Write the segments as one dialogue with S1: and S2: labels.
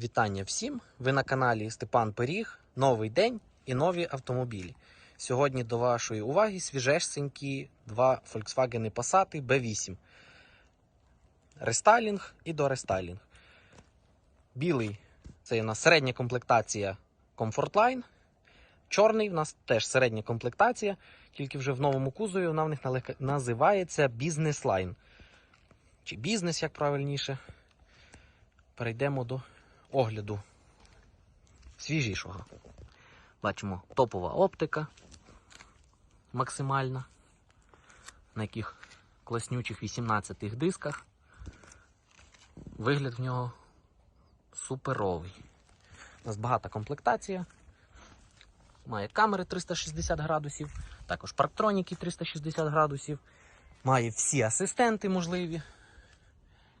S1: Вітання всім! Ви на каналі Степан Пиріг. Новий день і нові автомобілі. Сьогодні до вашої уваги свіжесенькі два Volkswagen Passat B8. Рестайлінг і дорестайлінг. Білий це у нас середня комплектація Comfortline. Чорний в нас теж середня комплектація, тільки вже в новому кузові вона в них називається Business Line. Чи бізнес, як правильніше. Перейдемо до огляду свіжішого. Бачимо топова оптика максимальна, на яких класнючих 18 дисках. Вигляд в нього суперовий. У нас багата комплектація. Має камери 360 градусів, також парктроніки 360 градусів. Має всі асистенти можливі.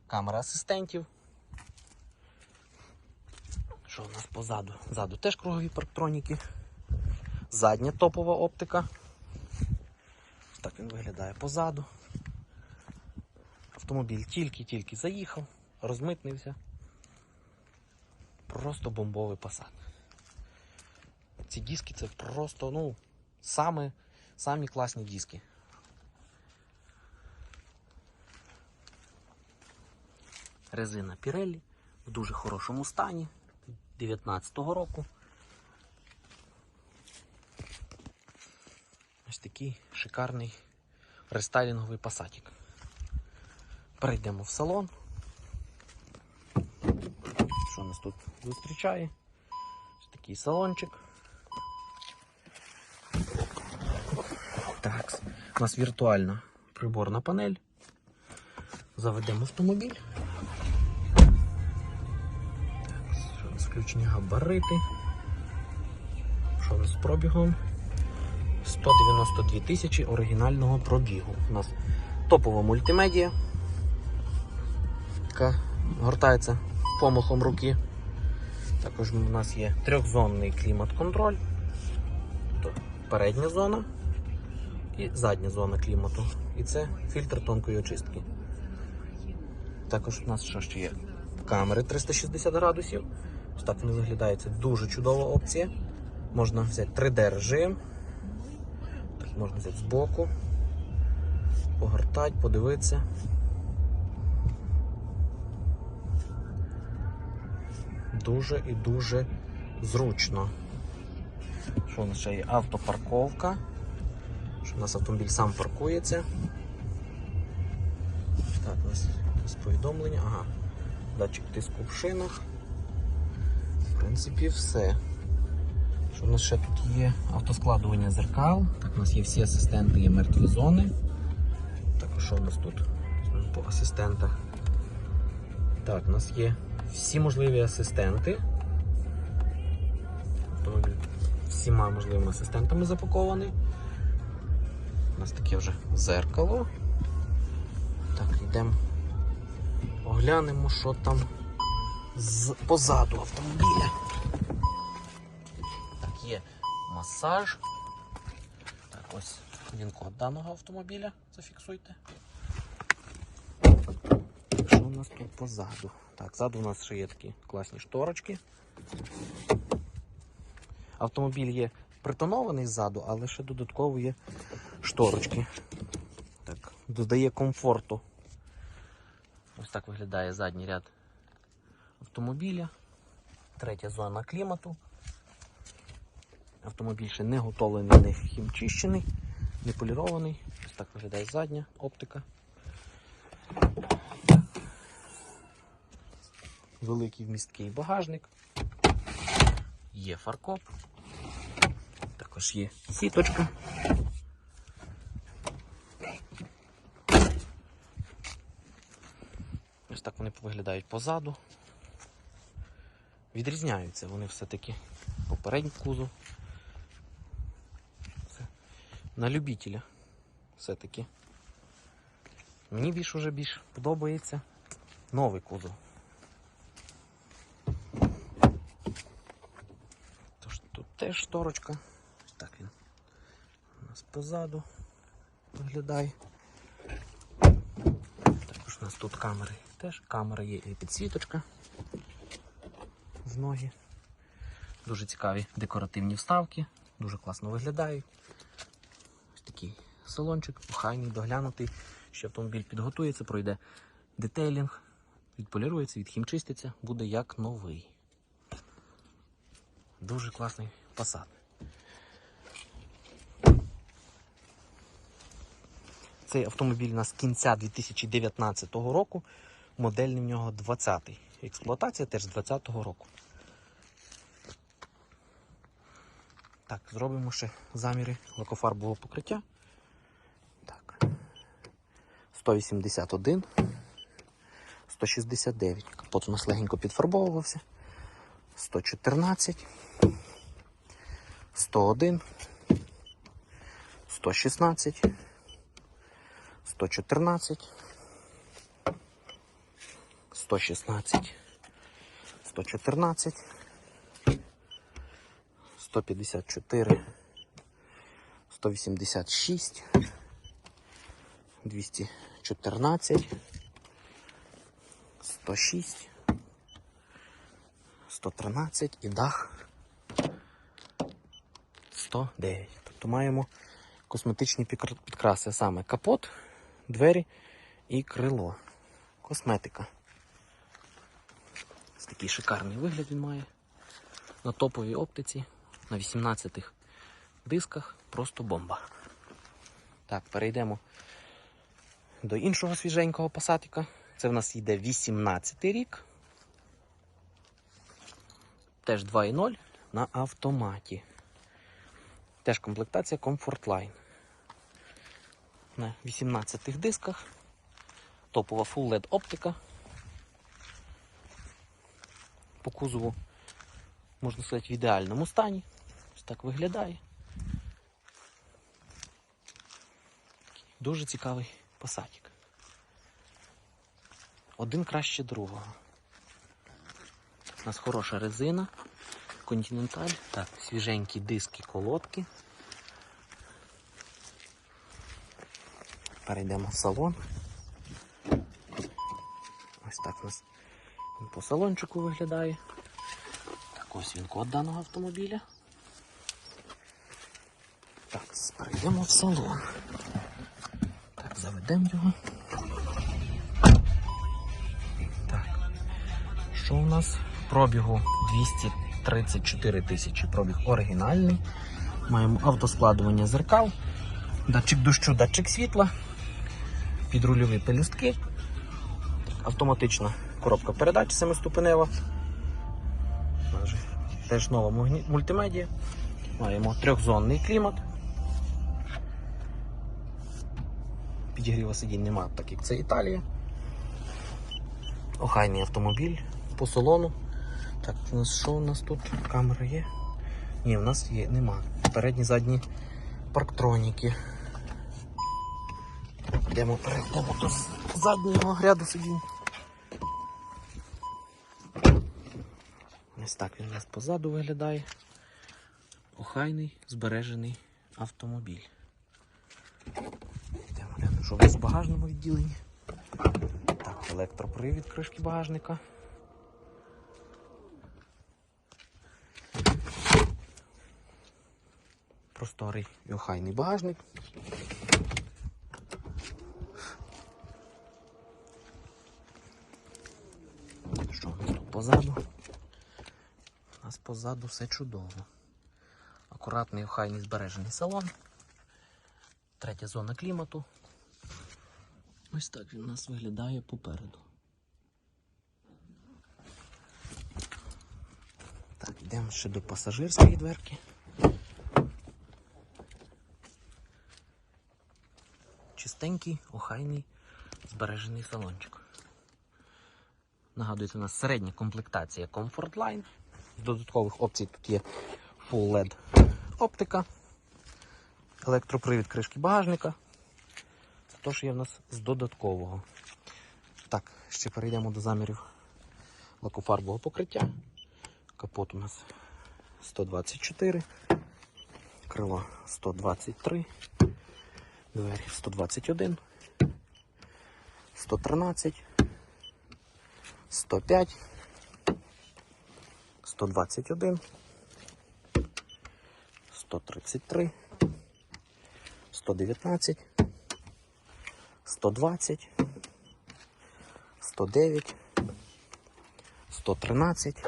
S1: Камера асистентів. Що у нас позаду? Ззаду теж кругові парктроніки. Задня топова оптика. Так він виглядає позаду. Автомобіль тільки-тільки заїхав, розмитнився. Просто бомбовий посад. Ці диски це просто, ну, саме, самі класні диски. Резина Pirelli в дуже хорошому стані 19-го року. Ось такий шикарний рестайлінговий пасатик. Перейдемо в салон. Що нас тут зустрічає? Ось такий салончик. Так, у нас віртуальна приборна панель. Заведемо автомобіль. Включені габарити. Що з пробігом? 192 тисячі оригінального пробігу. У нас топова мультимедія, яка гортається помахом руки. Також у нас є трьохзонний клімат-контроль. Тобто передня зона і задня зона клімату. І це фільтр тонкої очистки. Також у нас що ще є? Камери 360 градусів. Ось так вони виглядають. Це дуже чудова опція. Можна взяти 3D режим. Так, можна взяти збоку, погортати, подивитися. Дуже і дуже зручно. Що у нас ще є? Автопарковка. Що у нас автомобіль сам паркується. Так, у нас повідомлення. Ага. Датчик тиску в шинах. В принципі, все. Що у нас ще тут є? Автоскладування зеркал. Так, у нас є всі асистенти, є мертві зони. Також що у нас тут по асистентах? Так, у нас є всі можливі асистенти. Автомобіль всіма можливими асистентами запакований. У нас таке вже зеркало. Так, йдемо. Оглянемо, що там з позаду автомобіля. Так, є масаж. Так, ось він код даного автомобіля. Зафіксуйте. Що у нас тут позаду? Так, ззаду у нас ще є такі класні шторочки. Автомобіль є притонований ззаду, але ще додатково є шторочки. Так, додає комфорту. Ось так виглядає задній ряд автомобіля. Третя зона клімату. Автомобіль ще не готовлений, не хімчищений, не полірований. Ось так виглядає задня оптика. Великий вмісткий багажник. Є фаркоп. Також є сіточка. Ось так вони виглядають позаду. Відрізняються вони все-таки попередній кузов. Це на любителя все-таки. Мені більш уже більш подобається новий кузов. Тож тут теж шторочка. Так він у нас позаду виглядає. Також у нас тут камери. Теж камера є і підсвіточка. Ноги. Дуже цікаві декоративні вставки, дуже класно виглядають. Ось такий салончик, охайний, доглянутий. Ще автомобіль підготується, пройде детейлінг, відполірується, відхімчиститься, буде як новий. Дуже класний Passat. Цей автомобіль у нас кінця 2019 року. Модельний в нього 20-й. Експлуатація теж з 20-го року. Так, зробимо ще заміри лакофарбового покриття. Так. 181, 169. Капот у нас легенько підфарбовувався. 114, 101, 116, 114, 116, 114, 154, 186, 214, 106, 113 і дах 109. Тобто маємо косметичні підкраси, саме капот, двері і крило. Косметика. Ось такий шикарний вигляд він має. На топовій оптиці, на 18 дисках, просто бомба. Так, перейдемо до іншого свіженького пасатика. Це в нас йде 18 рік. Теж 2.0 на автоматі. Теж комплектація Comfort Line. На 18 дисках. Топова Full LED оптика. По кузову, можна сказати, в ідеальному стані. Так виглядає. Дуже цікавий посадик. Один краще другого. У нас хороша резина, континенталь, так, свіженькі диски, колодки. Перейдемо в салон. Ось так у нас по салончику виглядає. Так, ось він код даного автомобіля. Так, перейдемо в салон. Так, заведемо його. Так. Що у нас? Пробігу 234 тисячі. Пробіг оригінальний. Маємо автоскладування зеркал, датчик дощу, датчик світла, підрульові пелюстки, автоматична коробка передач семиступенева. Теж нова мультимедія. Маємо трьохзонний клімат. Підігріва сидінь немає, так як це Італія. Охайний автомобіль по салону. Так, у нас що у нас тут? Камера є? Ні, у нас є, нема. Передні, задні парктроніки. Йдемо, перейдемо до заднього ряду сидінь. Ось так він у нас позаду виглядає. Охайний, збережений автомобіль. Що у нас в багажному відділенні. Так, електропривід кришки багажника. Просторий і охайний багажник. Що у тут позаду? У нас позаду все чудово. Акуратний, охайний збережений салон. Третя зона клімату. Ось так він у нас виглядає попереду. Так, йдемо ще до пасажирської дверки. Чистенький, охайний, збережений салончик. Нагадується, у нас середня комплектація Comfort Line. З додаткових опцій тут є Full LED оптика, електропривід кришки багажника. Що є в нас з додаткового. Так, ще перейдемо до замірів лакофарбового покриття. Капот у нас 124, крило 123, двері 121, 113, 105, 121, 133, 119, 120, 109, 113,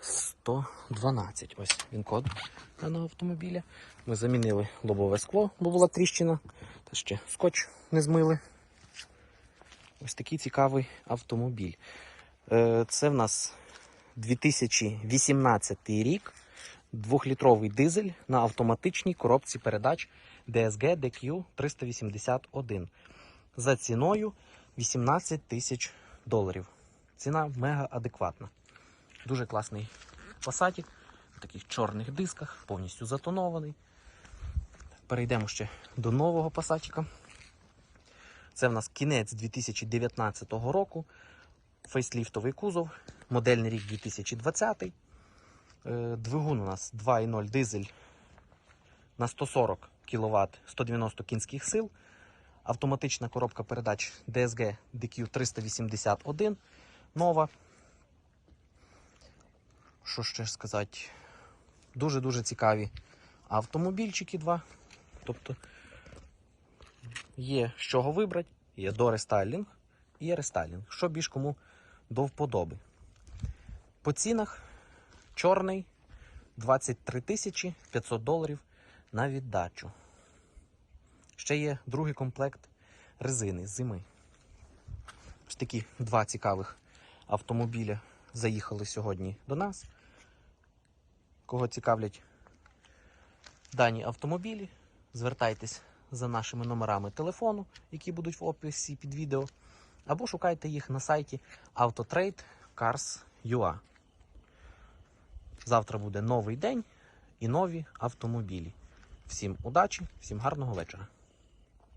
S1: 112. Ось він код даного автомобіля. Ми замінили лобове скло, бо була тріщина. Та ще скотч не змили. Ось такий цікавий автомобіль. Е, Це в нас 2018 рік. Двохлітровий дизель на автоматичній коробці передач DSG DQ 381 за ціною 18 тисяч доларів. Ціна мега адекватна. Дуже класний Passat в таких чорних дисках, повністю затонований. Перейдемо ще до нового пасатіка. Це в нас кінець 2019 року. Фейсліфтовий кузов, модельний рік 2020. Е, Двигун у нас 2.0 дизель на 140 кВт 190 кінських сил. Автоматична коробка передач DSG DQ 381 нова. Що ще сказати? Дуже-дуже цікаві автомобільчики два. Тобто є з чого вибрати, є дорестайлінг і є рестайлінг. Що більш кому до вподоби. По цінах чорний 23 тисячі 500 доларів на віддачу. Ще є другий комплект резини зими. Ось такі два цікавих автомобіля заїхали сьогодні до нас. Кого цікавлять дані автомобілі, звертайтесь за нашими номерами телефону, які будуть в описі під відео, або шукайте їх на сайті Autotrade Cars.ua. Завтра буде новий день і нові автомобілі. Всім удачі, всім гарного вечора.